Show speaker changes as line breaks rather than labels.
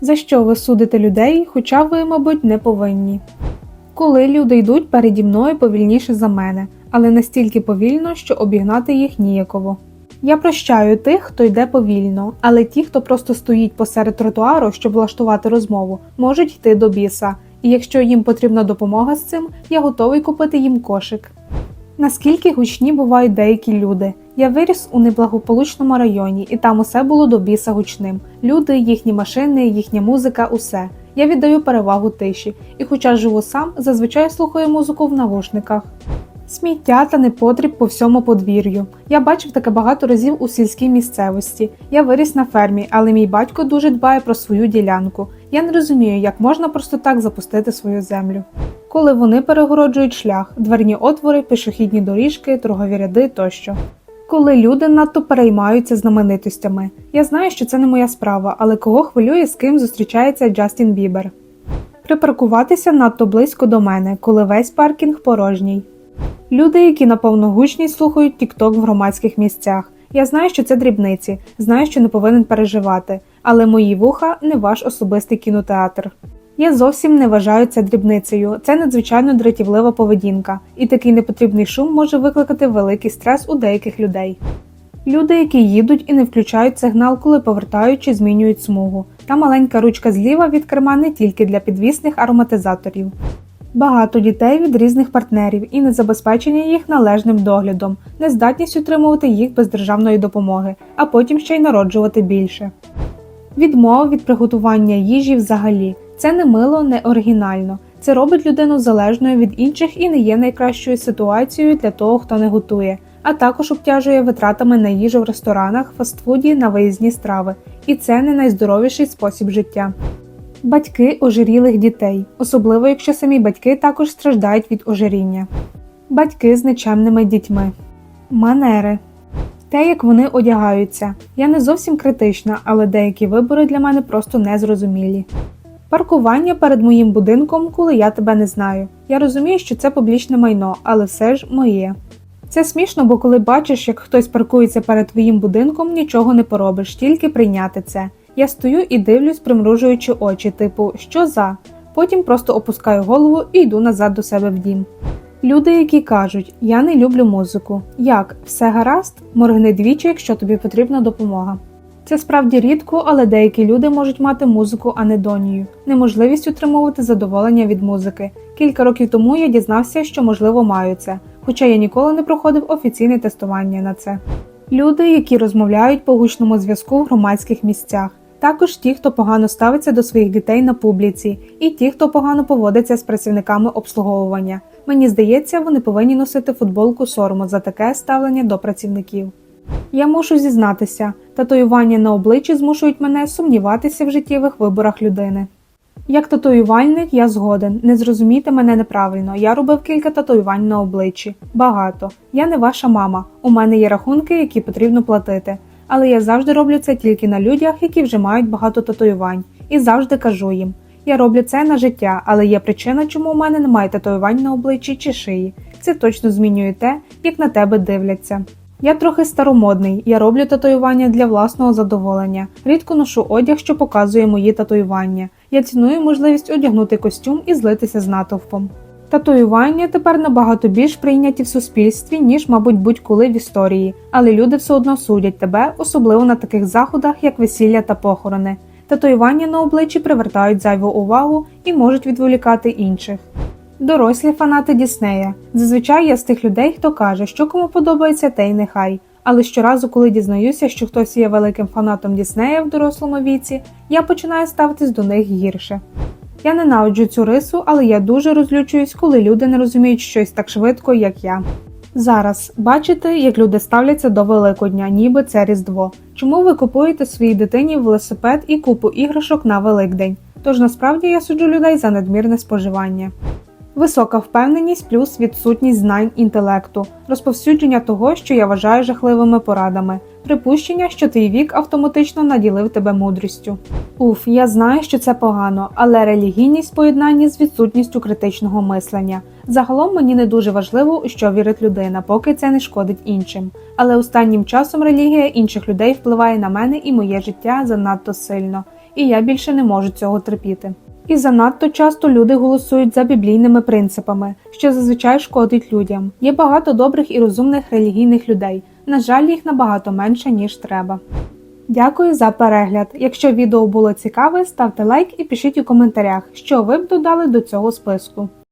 За що ви судите людей, хоча ви, мабуть, не повинні. Коли люди йдуть переді мною повільніше за мене, але настільки повільно, що обігнати їх ніяково. Я прощаю тих, хто йде повільно, але ті, хто просто стоїть посеред тротуару, щоб влаштувати розмову, можуть йти до біса, і якщо їм потрібна допомога з цим, я готовий купити їм кошик. Наскільки гучні бувають деякі люди. Я виріс у неблагополучному районі, і там усе було до біса гучним. Люди, їхні машини, їхня музика, усе. Я віддаю перевагу тиші, і хоча живу сам, зазвичай слухаю музику в навушниках. Сміття та непотріб по всьому подвір'ю. Я бачив таке багато разів у сільській місцевості. Я виріс на фермі, але мій батько дуже дбає про свою ділянку. Я не розумію, як можна просто так запустити свою землю. Коли вони перегороджують шлях, дверні отвори, пішохідні доріжки, торгові ряди тощо. Коли люди надто переймаються знаменитостями. Я знаю, що це не моя справа, але кого хвилює, з ким зустрічається Джастін Бібер. Припаркуватися надто близько до мене, коли весь паркінг порожній. Люди, які на повну слухають TikTok в громадських місцях. Я знаю, що це дрібниці, знаю, що не повинен переживати, але мої вуха не ваш особистий кінотеатр. Я зовсім не вважаю це дрібницею, це надзвичайно дратівлива поведінка, і такий непотрібний шум може викликати великий стрес у деяких людей. Люди, які їдуть і не включають сигнал, коли повертають чи змінюють смугу. Та маленька ручка зліва від керма не тільки для підвісних ароматизаторів. Багато дітей від різних партнерів і незабезпечення їх належним доглядом, нездатність утримувати їх без державної допомоги, а потім ще й народжувати більше. Відмова від приготування їжі взагалі це не мило, не оригінально. Це робить людину залежною від інших і не є найкращою ситуацією для того, хто не готує, а також обтяжує витратами на їжу в ресторанах, фастфуді, на виїзні страви. І це не найздоровіший спосіб життя. Батьки ожирілих дітей, особливо якщо самі батьки також страждають від ожиріння. Батьки з нечемними дітьми. Манери. Те, як вони одягаються. Я не зовсім критична, але деякі вибори для мене просто незрозумілі. Паркування перед моїм будинком, коли я тебе не знаю. Я розумію, що це публічне майно, але все ж моє. Це смішно, бо коли бачиш, як хтось паркується перед твоїм будинком, нічого не поробиш, тільки прийняти це. Я стою і дивлюсь, примружуючи очі, типу, що за? Потім просто опускаю голову і йду назад до себе в дім. Люди, які кажуть, я не люблю музику. Як, все гаразд? Моргни двічі, якщо тобі потрібна допомога. Це справді рідко, але деякі люди можуть мати музику анедонію, неможливість утримувати задоволення від музики. Кілька років тому я дізнався, що можливо маю це, хоча я ніколи не проходив офіційне тестування на це. Люди, які розмовляють по гучному зв'язку в громадських місцях. Також ті, хто погано ставиться до своїх дітей на публіці, і ті, хто погано поводиться з працівниками обслуговування. Мені здається, вони повинні носити футболку сорому за таке ставлення до працівників. Я мушу зізнатися, татуювання на обличчі змушують мене сумніватися в життєвих виборах людини. Як татуювальник, я згоден. Не зрозумійте мене неправильно. Я робив кілька татуювань на обличчі. Багато. Я не ваша мама. У мене є рахунки, які потрібно платити. Але я завжди роблю це тільки на людях, які вже мають багато татуювань, і завжди кажу їм: я роблю це на життя, але є причина, чому у мене немає татуювань на обличчі чи шиї. Це точно змінює те, як на тебе дивляться. Я трохи старомодний, я роблю татуювання для власного задоволення. Рідко ношу одяг, що показує мої татуювання. Я ціную можливість одягнути костюм і злитися з натовпом. Татуювання тепер набагато більш прийняті в суспільстві, ніж, мабуть, будь-коли в історії, але люди все одно судять тебе, особливо на таких заходах, як весілля та похорони. Татуювання на обличчі привертають зайву увагу і можуть відволікати інших. Дорослі фанати Діснея. Зазвичай я з тих людей, хто каже, що кому подобається, те й нехай. Але щоразу, коли дізнаюся, що хтось є великим фанатом Діснея в дорослому віці, я починаю ставитись до них гірше. Я ненавиджу цю рису, але я дуже розлючуюсь, коли люди не розуміють щось так швидко, як я. Зараз бачите, як люди ставляться до Великодня, ніби це Різдво. Чому ви купуєте своїй дитині велосипед і купу іграшок на Великдень? Тож насправді я суджу людей за надмірне споживання. Висока впевненість плюс відсутність знань інтелекту, розповсюдження того, що я вважаю жахливими порадами, припущення, що твій вік автоматично наділив тебе мудрістю. Уф, я знаю, що це погано, але релігійність в поєднанні з відсутністю критичного мислення. Загалом мені не дуже важливо, у що вірить людина, поки це не шкодить іншим. Але останнім часом релігія інших людей впливає на мене і моє життя занадто сильно. і я більше не можу цього терпіти. І занадто часто люди голосують за біблійними принципами, що зазвичай шкодить людям. Є багато добрих і розумних релігійних людей. На жаль, їх набагато менше, ніж треба. Дякую за перегляд. Якщо відео було цікаве, ставте лайк і пишіть у коментарях, що ви б додали до цього списку.